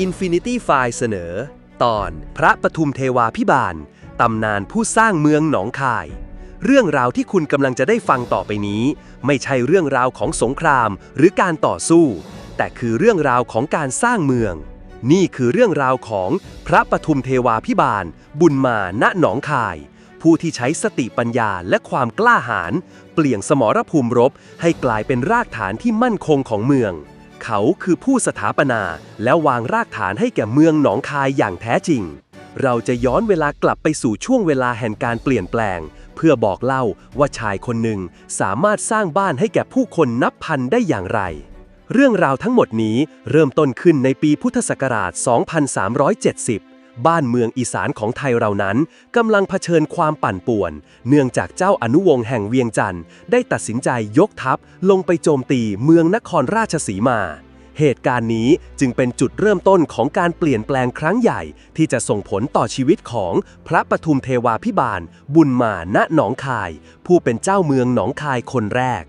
Infinity File เสนอ ตอนพระปทุมเทวาพิบาล ตำนานผู้สร้างเมืองหนองคาย เรื่องราวที่คุณกำลังจะได้ฟังต่อไปนี้ ไม่ใช่เรื่องราวของสงครามหรือการต่อสู้ แต่คือเรื่องราวของการสร้างเมือง นี่คือเรื่องราวของพระปทุมเทวาพิบาล บุญมาณหนองคาย ผู้ที่ใช้สติปัญญาและความกล้าหาญเปลี่ยนสมรภูมิรบให้กลายเป็นรากฐานที่มั่นคงของเมือง เขาคือผู้สถาปนาและวางรากฐานให้แก่เมืองหนองคายอย่างแท้จริง เราจะย้อนเวลากลับไปสู่ช่วงเวลาแห่งการเปลี่ยนแปลง เพื่อบอกเล่าว่าชายคนหนึ่งสามารถสร้างบ้านให้แก่ผู้คนนับพันได้อย่างไร เรื่องราวทั้งหมดนี้เริ่มต้นขึ้นในปีพุทธศักราช 2370 บ้านเมืองอีสานของไทยเรานั้นกำลังเผชิญความปั่นป่วน เนื่องจากเจ้าอนุวงศ์แห่งเวียงจันทร์ได้ตัดสินใจยกทัพลงไปโจมตีเมืองนครราชสีมา เหตุการณ์นี้จึงเป็นจุดเริ่มต้นของการเปลี่ยนแปลงครั้งใหญ่ ที่จะส่งผลต่อชีวิตของพระปทุมเทวาพิบาล บุญมาณหนองคาย ผู้เป็นเจ้าเมืองหนองคายคนแรก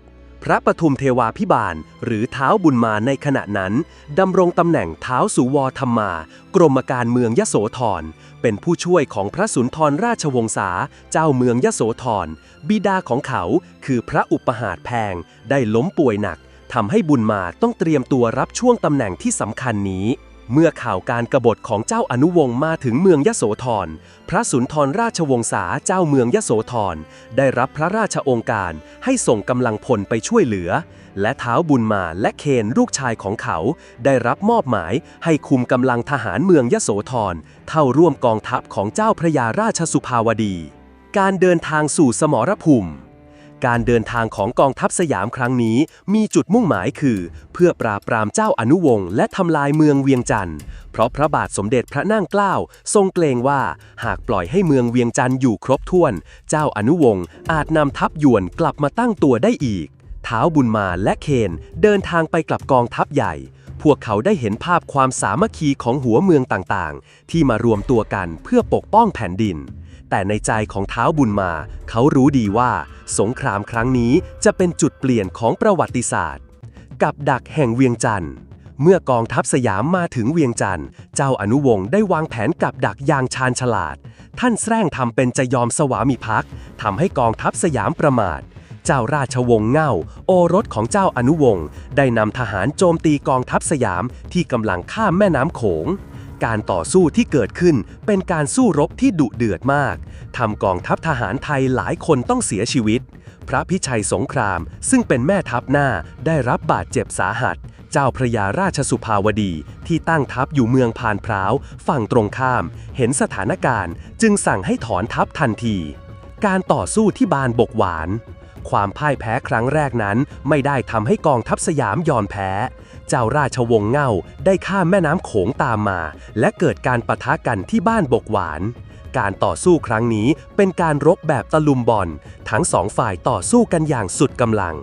พระปทุมเทวาพิบาล หรือเท้าบุญมาในขณะนั้นดำรงตำแหน่งเท้าสุวธรรมา กรมการเมืองยโสธร เป็นผู้ช่วยของพระสุนทรราชวงศา เจ้าเมืองยโสธร บิดาของเขาคือพระอุปหาดแพง ได้ล้มป่วยหนักทำให้บุญมาต้องเตรียมตัวรับช่วงตำแหน่งที่สำคัญนี้ เมื่อข่าวการกบฏของเจ้าอนุวงศ์มาถึงเมืองยโสธร พระสุนทรราชวงศาเจ้าเมืองยโสธร ได้รับพระราชโองการให้ส่งกำลังพลไปช่วยเหลือ และเท้าบุญมาและเคนลูกชายของเขา ได้รับมอบหมายให้คุมกำลังทหารเมืองยโสธรเข้าร่วมกองทัพของเจ้าพระยาราชสุภาวดี การเดินทางสู่สมรภูมิ การเดินทางของกองทัพสยามครั้งนี้ มีจุดมุ่งหมายคือ เพื่อปราบปรามเจ้าอนุวงศ์และทำลายเมืองเวียงจันทร์เพราะพระบาทสมเด็จพระนั่งเกล้าทรงเกรงว่า หากปล่อยให้เมืองเวียงจันทร์อยู่ครบถ้วน เจ้าอนุวงศ์อาจนำทัพยวนกลับมาตั้งตัวได้อีกท้าวบุญมาและเคนเดินทางไปกลับกองทัพใหญ่ พวกเขาได้เห็นภาพความสามัคคีของหัวเมืองต่างๆ ที่มารวมตัวกันเพื่อปกป้องแผ่นดิน แต่ในใจของเท้าบุญมา เขารู้ดีว่า สงครามครั้งนี้จะเป็นจุดเปลี่ยนของประวัติศาสตร์ กับดักแห่งเวียงจันทร์เมื่อกองทัพสยามมาถึงเวียงจันทร์ เจ้าอนุวงศ์ได้วางแผนกับดักอย่างชาญฉลาด ท่านแสร้งทำเป็นจะยอมสวามิภักดิ์ทำให้กองทัพสยามประมาท เจ้าราชวงศ์เง่า โอรสของเจ้าอนุวงศ์ได้นำทหารโจมตีกองทัพสยามที่กำลังข้ามแม่น้ำโขง การต่อสู้ที่เกิดขึ้นเป็นการสู้รบที่ดุเดือดมากทำกองทัพทหารไทยหลายคนต้องเสียชีวิต พระพิชัยสงคราม ซึ่งเป็นแม่ทัพหน้าได้รับบาดเจ็บสาหัส เจ้าพระยาราชสุภาวดีที่ตั้งทัพอยู่เมืองพานพร้าว ฝั่งตรงข้าม เห็นสถานการณ์ จึงสั่งให้ถอนทัพทันที การต่อสู้ที่บานบกหวาน ความพ่ายแพ้ครั้งแรกนั้นไม่ได้ทำให้กองทัพสยามยอมแพ้ เจ้าราชวงศ์เง่าได้ข้ามแม่น้ำโขงตามมา และเกิดการปะทะกันที่บ้านบกหวาน การต่อสู้ครั้งนี้เป็นการรบแบบตะลุมบอล ทั้งสองฝ่ายต่อสู้กันอย่างสุดกำลัง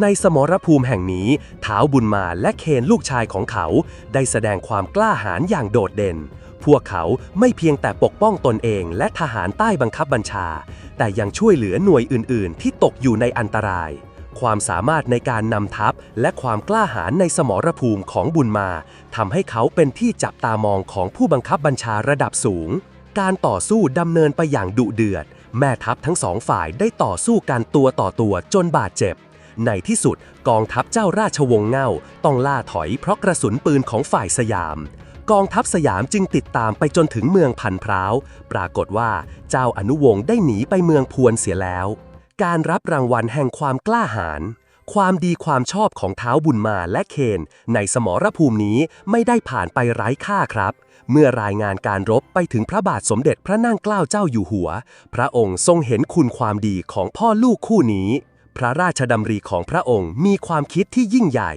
ในสมรภูมิแห่งนี้ท้าวบุญมาและเคนลูกชายของเขา ได้แสดงความกล้าหาญอย่างโดดเด่นพวกเขาไม่เพียงแต่ปกป้องตนเองและทหารใต้บังคับบัญชา แต่ยังช่วยเหลือหน่วยอื่น ๆ ที่ตกอยู่ในอันตราย ความสามารถในการนำทัพ และความกล้าหาญในสมรภูมิของบุญมาทำให้เขาเป็นที่จับตามองของผู้บังคับบัญชาระดับสูง การต่อสู้ดำเนินไปอย่างดุเดือด แม่ทัพทั้งสองฝ่ายได้ต่อสู้กันตัวต่อตัวจนบาดเจ็บ ในที่สุดกองทัพเจ้าราชวงศ์เง่า ต้องล่าถอยเพราะกระสุนปืนของฝ่ายสยาม กองทัพสยามจึงติดตามไปจนถึงเมืองพันพร้าว ปรากฏว่าเจ้าอนุวงศ์ได้หนีไปเมืองพวนเสียแล้ว การรับรางวัลแห่งความกล้าหาญความดีความชอบของเท้าบุญมาและเคน ในสมรภูมินี้ไม่ได้ผ่านไปไร้ค่าครับ เมื่อรายงานการรบไปถึงพระบาทสมเด็จพระนั่งเกล้าเจ้าอยู่หัว พระองค์ทรงเห็นคุณความดีของพ่อลูกคู่นี้ พระราชดำริของพระองค์มีความคิดที่ยิ่งใหญ่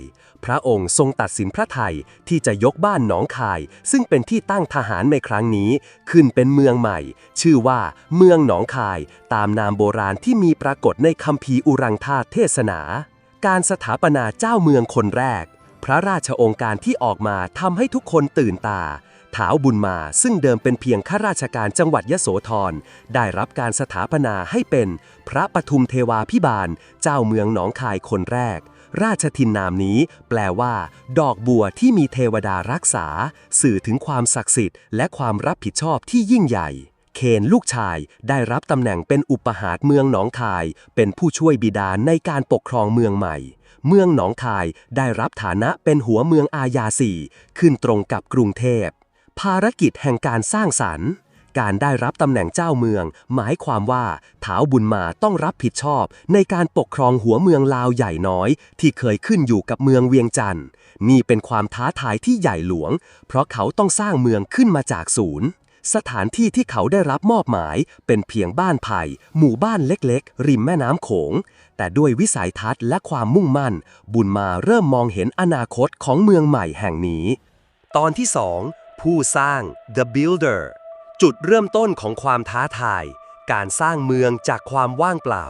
พระองค์ทรงตัดสินพระไทยที่จะยกบ้านหนองคาย ซึ่งเป็นที่ตั้งทหารในครั้งนี้ ขึ้นเป็นเมืองใหม่ ชื่อว่าเมืองหนองคาย ตามนามโบราณที่มีปรากฏในคัมภีร์อุรังธาตุเทศนา การสถาปนาเจ้าเมืองคนแรก พระราชองค์การที่ออกมาทำให้ทุกคนตื่นตา ถาวบุญมาซึ่งเดิมเป็นเพียงข้าราชการจังหวัดยโสธร ได้รับการสถาปนาให้เป็นพระปทุมเทวาพิบาล เจ้าเมืองหนองคายคนแรก ราชทินนามนี้แปลว่า ดอกบัวที่มีเทวดารักษา สื่อถึงความศักดิ์สิทธิ์และความรับผิดชอบที่ยิ่งใหญ่เคนลูกชายได้รับตำแหน่งเป็นอุปหารเมืองหนองคาย เป็นผู้ช่วยบิดาในการปกครองเมืองใหม่ เมืองหนองคายได้รับฐานะเป็นหัวเมืองอาญาสี่ขึ้นตรงกับกรุงเทพ ภารกิจแห่งการสร้างสรรค์ การได้รับตำแหน่งเจ้าเมือง หมายความว่าท้าวบุญมาต้องรับผิดชอบ ในการปกครองหัวเมืองลาวใหญ่น้อย ที่เคยขึ้นอยู่กับเมืองเวียงจันทร์นี่เป็นความท้าทายที่ใหญ่หลวง เพราะเขาต้องสร้างเมืองขึ้นมาจากศูนย์สถานที่ที่เขาได้รับมอบหมายเป็นเพียงบ้านไผ่หมู่บ้านเล็กๆ ริมแม่น้ำโขง แต่ด้วยวิสัยทัศน์และความมุ่งมั่น บุญมาเริ่มมองเห็นอนาคตของเมืองใหม่แห่งนี้ ตอนที่2 ผู้สร้าง The Builder จุดเริ่มต้นของความท้าทาย การสร้างเมืองจากความว่างเปล่า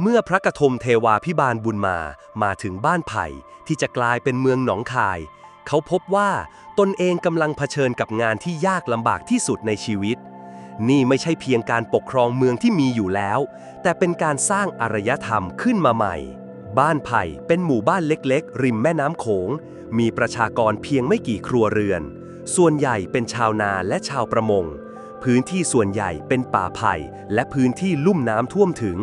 เมื่อพระกฐมเทวาพิบาลบุญมามาถึงบ้านไผ่ที่จะกลายเป็นเมืองหนองคาย เขาพบว่าตนเองกำลังเผชิญกับงานที่ยากลำบากที่สุดในชีวิต นี่ไม่ใช่เพียงการปกครองเมืองที่มีอยู่แล้ว แต่เป็นการสร้างอารยธรรมขึ้นมาใหม่ บ้านไผ่เป็นหมู่บ้านเล็กๆ ริมแม่น้ำโขง มีประชากรเพียงไม่กี่ครัวเรือน ส่วนใหญ่เป็นชาวนาและชาวประมง พื้นที่ส่วนใหญ่เป็นป่าไผ่และพื้นที่ลุ่มน้ำท่วมถึง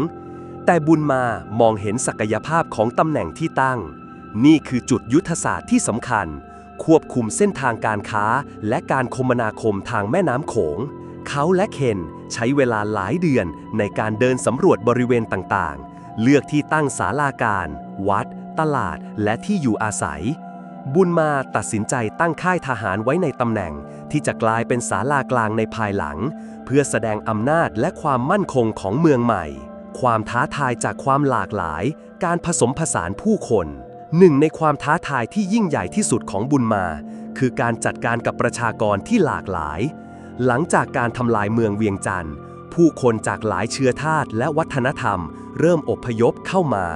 แต่บุญมามองเห็นศักยภาพของตำแหน่งที่ตั้ง นี่คือจุดยุทธศาสตร์ที่สำคัญ ควบคุมเส้นทางการค้าและการคมนาคมทางแม่น้ำโขง เขาและเคนใช้เวลาหลายเดือนในการเดินสำรวจบริเวณต่างๆ เลือกที่ตั้งศาลาการ วัด ตลาด และที่อยู่อาศัย บุญมาตัดสินใจตั้งค่ายทหารไว้ในตำแหน่ง ที่จะกลายเป็นศาลากลางในภายหลัง เพื่อแสดงอำนาจและความมั่นคงของเมืองใหม่ ความท้าทายจากความหลากหลาย การผสมผสานผู้คนหนึ่งในความท้าทายที่ยิ่งใหญ่ที่สุดของบุญมา คือการจัดการกับประชากรที่หลากหลาย หลังจากการทำลายเมืองเวียงจันทร์ ผู้คนจากหลายเชื้อชาติและวัฒนธรรม เริ่มอพยพเข้ามา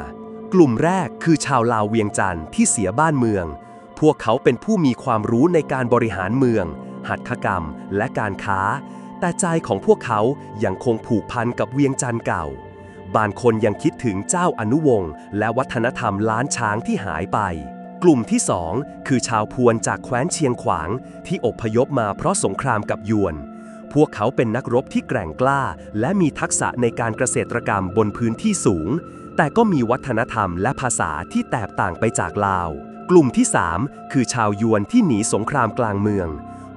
กลุ่มแรกคือชาวลาวเวียงจันทร์ที่เสียบ้านเมือง พวกเขาเป็นผู้มีความรู้ในการบริหารเมือง หัตถกรรม และการค้า แต่ใจของพวกเขายังคงผูกพันกับเวียงจันทร์เก่า บางคนยังคิดถึงเจ้าอนุวงศ์และวัฒนธรรมล้านช้างที่หายไป กลุ่มที่สองคือชาวพวนจากแคว้นเชียงขวาง ที่อพยพมาเพราะสงครามกับยวน พวกเขาเป็นนักรบที่แกร่งกล้า และมีทักษะในการเกษตรกรรมบนพื้นที่สูง แต่ก็มีวัฒนธรรมและภาษาที่แตกต่างไปจากลาว กลุ่มที่ 3 คือชาวยวนที่หนีสงครามกลางเมือง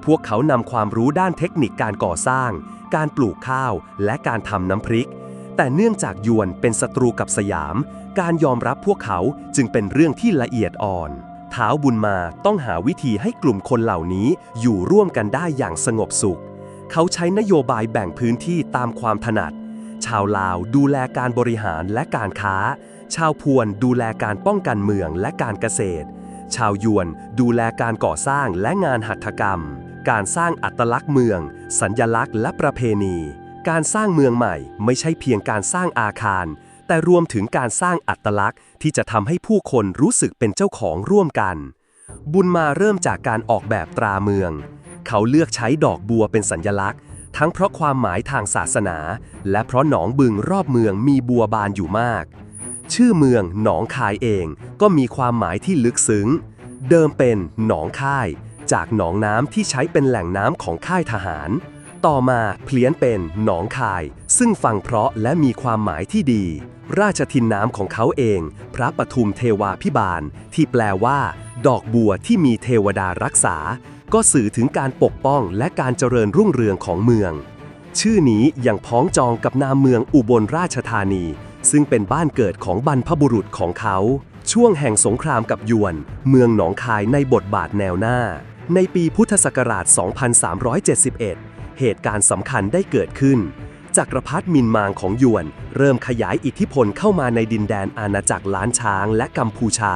พวกเขานำความรู้ด้านเทคนิคการก่อสร้าง การปลูกข้าว และการทำน้ำพริก แต่เนื่องจากยวนเป็นศัตรูกับสยาม การยอมรับพวกเขาจึงเป็นเรื่องที่ละเอียดอ่อนท้าวบุญมาต้องหาวิธีให้กลุ่มคนเหล่านี้อยู่ร่วมกันได้อย่างสงบสุข เขาใช้นโยบายแบ่งพื้นที่ตามความถนัด ชาวลาวดูแลการบริหารและการค้า ชาวพวนดูแลการป้องกันเมืองและการเกษตร ชาวยวน ดูแลการก่อสร้างและงานหัตถกรรม การสร้างอัตลักษณ์เมือง สัญญลักษณ์และประเพณี การสร้างเมืองใหม่ไม่ใช่เพียงการสร้างอาคาร แต่รวมถึงการสร้างอัตลักษณ์ ที่จะทำให้ผู้คนรู้สึกเป็นเจ้าของร่วมกัน บุญมาเริ่มจากการออกแบบตราเมือง เขาเลือกใช้ดอกบัวเป็นสัญญลักษณ์ ทั้งเพราะความหมายทางศาสนา และเพราะหนองบึงรอบเมืองมีบัวบานอยู่มาก ชื่อเมืองหนองคายเองก็มีความหมายที่ลึกซึ้ง เดิมเป็นหนองค่าย จากหนองน้ำที่ใช้เป็นแหล่งน้ำของค่ายทหาร ต่อมาเพี้ยนเป็นหนองคาย ซึ่งฟังเพราะและมีความหมายที่ดี ราชทินน้ำของเขาเอง พระปทุมเทวาพิบาล ที่แปลว่า ดอกบัวที่มีเทวดารักษา ก็สื่อถึงการปกป้องและการเจริญรุ่งเรืองของเมือง ชื่อนี้ยังพ้องจองกับนามเมืองอุบลราชธานี ซึ่งเป็นบ้านเกิดของบรรพบุรุษของเขา ช่วงแห่งสงครามกับยวน เมืองหนองคายในบทบาทแนวหน้า ในปีพุทธศักราช 2371 เหตุการณ์สำคัญได้เกิดขึ้น จักรพรรดิมินมางของยวน เริ่มขยายอิทธิพลเข้ามาในดินแดนอาณาจักรล้านช้างและกัมพูชา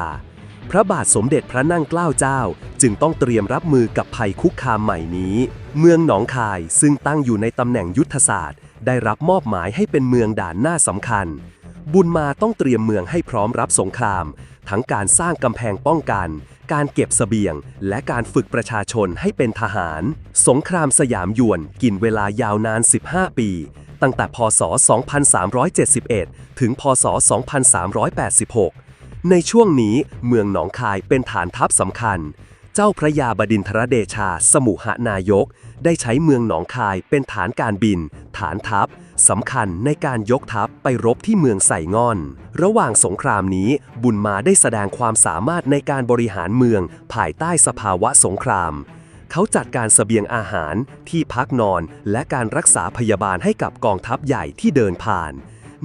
พระบาทสมเด็จพระนั่งเกล้าเจ้า จึงต้องเตรียมรับมือกับภัยคุกคามใหม่นี้ เมืองหนองคายซึ่งตั้งอยู่ในตำแหน่งยุทธศาสตร์ได้รับมอบหมายให้เป็นเมืองด่านหน้าสำคัญ บุญมาต้องเตรียมเมืองให้พร้อมรับสงคราม ทั้งการสร้างกำแพงป้องกัน การเก็บเสบียง และการฝึกประชาชนให้เป็นทหาร สงครามสยามยวนกินเวลายาวนาน 15 ปี ตั้งแต่พศ 2371 ถึง พศ 2386 ในช่วงนี้เมืองหนองคายเป็นฐานทัพสำคัญ เจ้าพระยาบดินทรเดชา สมุหนายก ได้ใช้เมืองหนองคายเป็นฐานการบิน ฐานทัพ สำคัญในการยกทัพไปรบที่เมืองไส่งอน ระหว่างสงครามนี้บุญมาได้แสดงความสามารถในการบริหารเมือง ภายใต้สภาวะสงคราม เขาจัดการเสบียงอาหารที่พักนอนและการรักษาพยาบาลให้กับกองทัพใหญ่ที่เดินผ่าน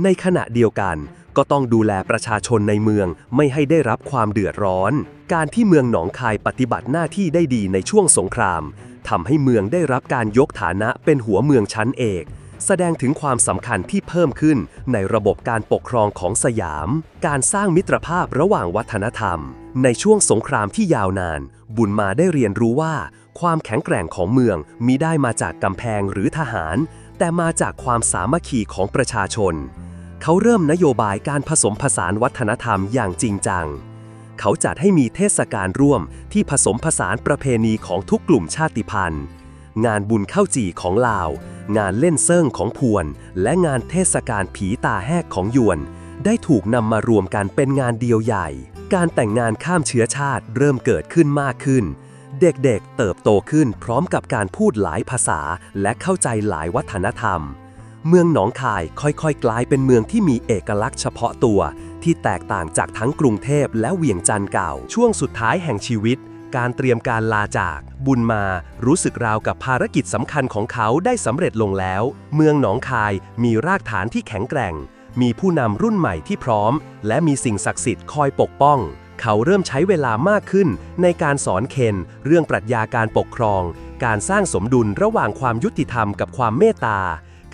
ในขณะเดียวกันก็ต้องดูแลประชาชนในเมืองไม่ให้ได้รับความเดือดร้อน การที่เมืองหนองคายปฏิบัติหน้าที่ได้ดีในช่วงสงครามทำให้เมืองได้รับการยกฐานะเป็นหัวเมืองชั้นเอก แสดงถึงความสำคัญที่เพิ่มขึ้นในระบบการปกครองของสยาม การสร้างมิตรภาพระหว่างวัฒนธรรม ในช่วงสงครามที่ยาวนาน บุญมาได้เรียนรู้ว่า ความแข็งแกร่งของเมืองมิได้มาจากกำแพงหรือทหาร แต่มาจากความสามัคคีของประชาชน เขาเริ่มนโยบายการผสมผสานวัฒนธรรมอย่างจริงจัง เขาจัดให้มีเทศกาลร่วมที่ผสมผสานประเพณีของทุกกลุ่มชาติพันธุ์ งานบุญเข้าจี่ของลาว งานเล่นเซิ่งของพวน และงานเทศกาลผีตาแหกของยวน ได้ถูกนำมารวมกันเป็นงานเดียวใหญ่ การแต่งงานข้ามเชื้อชาติเริ่มเกิดขึ้นมากขึ้น เด็กๆเติบโตขึ้นพร้อมกับการพูดหลายภาษาและเข้าใจหลายวัฒนธรรม เมืองหนองคายค่อยๆ กลายเป็นเมืองที่มีเอกลักษณ์เฉพาะตัว ที่แตกต่างจากทั้งกรุงเทพและเวียงจันทร์เก่าช่วงสุดท้ายแห่งชีวิต การเตรียมการลาจาก บุญมารู้สึกราวกับภารกิจสำคัญของเขาได้สำเร็จลงแล้ว เมืองหนองคายมีรากฐานที่แข็งแกร่ง มีผู้นำรุ่นใหม่ที่พร้อม และมีสิ่งศักดิ์สิทธิ์คอยปกป้อง เขาเริ่มใช้เวลามากขึ้น ในการสอนเคนเรื่องปรัชญาการปกครอง การสร้างสมดุลระหว่างความยุติธรรมกับความเมตตา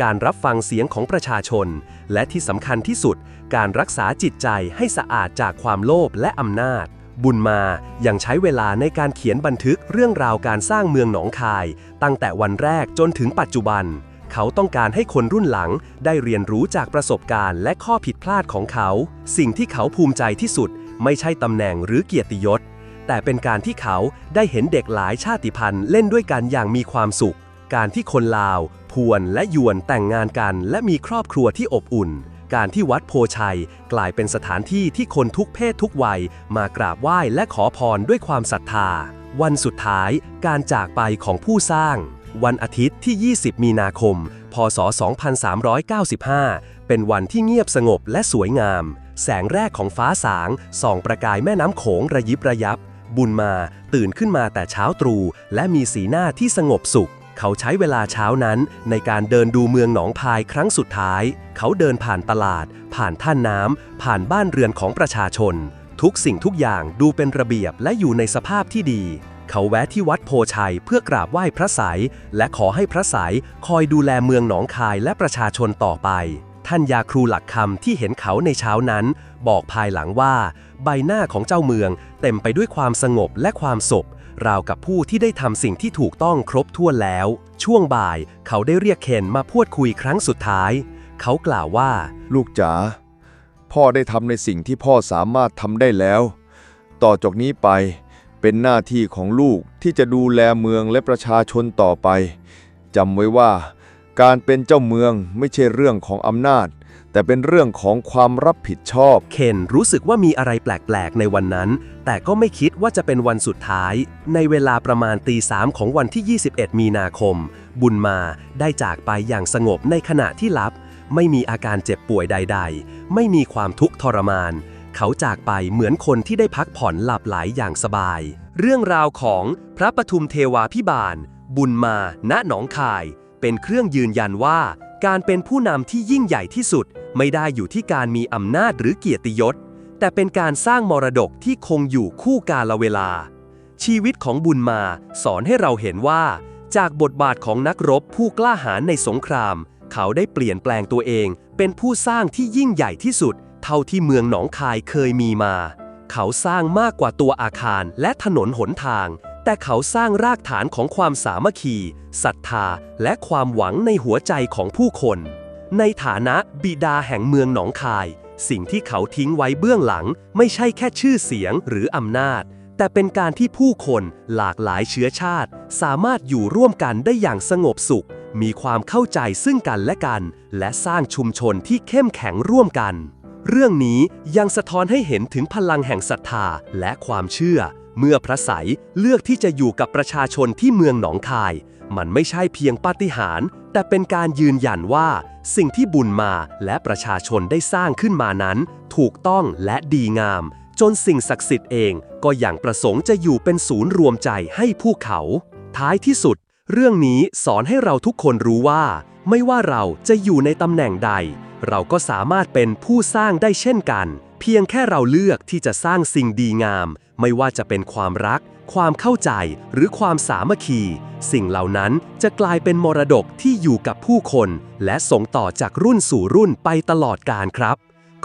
การรับฟังเสียงของประชาชน และที่สำคัญที่สุด การรักษาจิตใจให้สะอาดจากความโลภและอำนาจ บุญมายังใช้เวลาในการเขียนบันทึกเรื่องราวการสร้างเมืองหนองคาย ตั้งแต่วันแรกจนถึงปัจจุบัน เขาต้องการให้คนรุ่นหลังได้เรียนรู้จากประสบการณ์และข้อผิดพลาดของเขา สิ่งที่เขาภูมิใจที่สุด ไม่ใช่ตำแหน่งหรือเกียรติยศ แต่เป็นการที่เขาได้เห็นเด็กหลายชาติพันธุ์เล่นด้วยกันอย่างมีความสุข การที่คนลาว พวนและยวนแต่งงานกัน และมีครอบครัวที่อบอุ่น การที่วัดโพชัย กลายเป็นสถานที่ที่คนทุกเพศทุกวัย มากราบไหว้และขอพรด้วยความศรัทธา วันสุดท้ายการจากไปของผู้สร้าง วันอาทิตย์ที่ 20 มีนาคม พศ 2395 เป็นวันที่เงียบสงบและสวยงาม แสงแรกของฟ้าสางส่องประกายแม่น้ำโขงระยิบระยับ บุญมาตื่นขึ้นมาแต่เช้าตรู่และมีสีหน้าที่สงบสุข เขาใช้เวลาเช้านั้นในการเดินดูเมืองหนองพายครั้งสุดท้าย เขาเดินผ่านตลาด ผ่านท่าน้ำ ผ่านบ้านเรือนของประชาชน ทุกสิ่งทุกอย่างดูเป็นระเบียบและอยู่ในสภาพที่ดี เขาแวะที่วัดโพชัยเพื่อกราบไหว้พระไสยและขอให้พระไสยคอยดูแลเมืองหนองคายและประชาชนต่อไป ท่านยาครูหลักคำที่เห็นเขาในเช้านั้น บอกภายหลังว่า ใบหน้าของเจ้าเมืองเต็มไปด้วยความสงบและความสุข ราวกับผู้ที่ได้ทำสิ่งที่ถูกต้องครบถ้วนแล้ว ช่วงบ่าย เขาได้เรียกเคนมาพูดคุยครั้งสุดท้าย เขากล่าวว่า ลูกจ๋าพ่อได้ทำในสิ่งที่พ่อสามารถทำได้แล้ว ต่อจากนี้ไปเป็นหน้าที่ของลูกที่จะดูแลเมืองและประชาชนต่อไปจำไว้ว่า การเป็นเจ้าเมืองไม่ใช่เรื่องของอำนาจ แต่เป็นเรื่องของความรับผิดชอบ เคนรู้สึกว่ามีอะไรแปลก ๆ ในวันนั้น แต่ก็ไม่คิดว่าจะเป็นวันสุดท้าย ในเวลาประมาณตีสามของวันที่ 21 มีนาคม บุญมาได้จากไปอย่างสงบในขณะที่หลับ ไม่มีอาการเจ็บป่วยใด ๆ ไม่มีความทุกข์ทรมาน เขาจากไปเหมือนคนที่ได้พักผ่อนหลับไหลอย่างสบาย เรื่องราวของพระปทุมเทวาพิบาล บุญมา ณ หนองคาย เป็นเครื่องยืนยันว่า การเป็นผู้นำที่ยิ่งใหญ่ที่สุด ไม่ได้อยู่ที่การมีอำนาจหรือเกียรติยศ แต่เป็นการสร้างมรดกที่คงอยู่คู่กาลเวลา ชีวิตของบุญมาสอนให้เราเห็นว่า จากบทบาทของนักรบผู้กล้าหาญในสงคราม เขาได้เปลี่ยนแปลงตัวเอง เป็นผู้สร้างที่ยิ่งใหญ่ที่สุด เท่าที่เมืองหนองคายเคยมีมา เขาสร้างมากกว่าตัวอาคารและถนนหนทาง แต่เขาสร้างรากฐานของความสามัคคีศรัทธา และความหวังในหัวใจของผู้คน ในฐานะบิดาแห่งเมืองหนองคาย สิ่งที่เขาทิ้งไว้เบื้องหลัง ไม่ใช่แค่ชื่อเสียงหรืออำนาจ แต่เป็นการที่ผู้คนหลากหลายเชื้อชาติ สามารถอยู่ร่วมกันได้อย่างสงบสุข มีความเข้าใจซึ่งกันและกัน และสร้างชุมชนที่เข้มแข็งร่วมกัน เรื่องนี้ยังสะท้อนให้เห็นถึงพลังแห่งศรัทธาและความเชื่อ เมื่อพระไสยเลือกที่จะอยู่กับประชาชนที่เมืองหนองคาย มันไม่ใช่เพียงปาฏิหาริย์แต่เป็นการยืนยันว่า สิ่งที่บุญมาและประชาชนได้สร้างขึ้นมานั้น ถูกต้องและดีงาม จนสิ่งศักดิ์สิทธิ์เองก็อย่างประสงค์จะอยู่เป็นศูนย์รวมใจให้ผู้เขา ท้ายที่สุด เรื่องนี้สอนให้เราทุกคนรู้ว่า ไม่ว่าเราจะอยู่ในตำแหน่งใด เราก็สามารถเป็นผู้สร้างได้เช่นกัน เพียงแค่เราเลือกที่จะสร้างสิ่งดีงาม ไม่ว่าจะเป็นความรัก ความเข้าใจหรือความสามัคคี สิ่งเหล่านั้นจะกลายเป็นมรดกที่อยู่กับผู้คน และส่งต่อจากรุ่นสู่รุ่นไปตลอดกาลครับ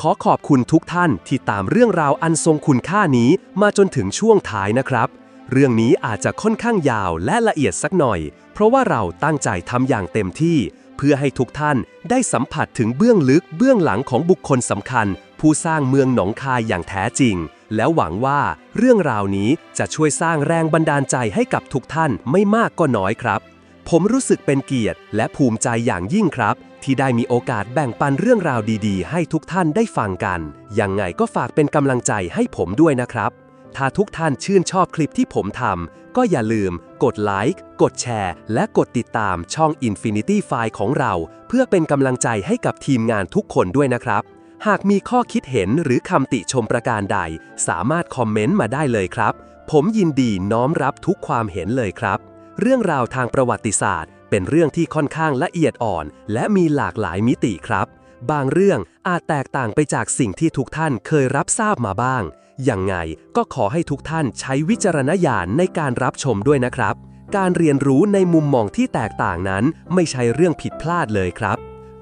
ขอขอบคุณทุกท่านที่ตามเรื่องราวอันทรงคุณค่านี้มาจนถึงช่วงท้ายนะครับเรื่องนี้อาจจะค่อนข้างยาวและละเอียดสักหน่อย เพราะว่าเราตั้งใจทำอย่างเต็มที่ เพื่อให้ทุกท่านได้สัมผัสถึงเบื้องลึกเบื้องหลังของบุคคลสำคัญ ผู้สร้างเมืองหนองคายอย่างแท้จริง แล้วหวังว่าเรื่องราวนี้จะช่วยสร้างแรงบันดาลใจให้กับทุกท่านไม่มากก็น้อยครับ ผมรู้สึกเป็นเกียรติและภูมิใจอย่างยิ่งครับ ที่ได้มีโอกาสแบ่งปันเรื่องราวดีๆ ให้ทุกท่านได้ฟังกัน ยังไงก็ฝากเป็นกำลังใจให้ผมด้วยนะครับ ถ้าทุกท่านชื่นชอบคลิปที่ผมทำก็อย่าลืม กดไลค์ กดแชร์ และกดติดตามช่อง Infinity File ของเรา เพื่อเป็นกำลังใจให้กับทีมงานทุกคนด้วยนะครับ หากมีข้อคิดเห็นหรือคำติชมประการใด สามารถคอมเมนต์มาได้เลยครับ ผมยินดีน้อมรับทุกความเห็นเลยครับ เรื่องราวทางประวัติศาสตร์ เป็นเรื่องที่ค่อนข้างละเอียดอ่อน และมีหลากหลายมิติครับ บางเรื่องอาจแตกต่างไปจากสิ่งที่ทุกท่านเคยรับทราบมาบ้าง ยังไงก็ขอให้ทุกท่านใช้วิจารณญาณในการรับชมด้วยนะครับ การเรียนรู้ในมุมมองที่แตกต่างนั้น ไม่ใช่เรื่องผิดพลาดเลยครับ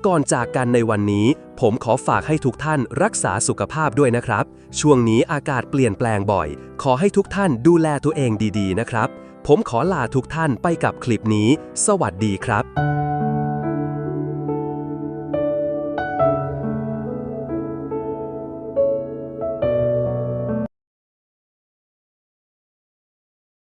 ก่อนจากกันในวันนี้ ผมขอฝากให้ทุกท่านรักษาสุขภาพด้วยนะครับ ช่วงนี้อากาศเปลี่ยนแปลงบ่อย ขอให้ทุกท่านดูแลตัวเองดีๆนะครับ ผมขอลาทุกท่านไปกับคลิปนี้ สวัสดีครับ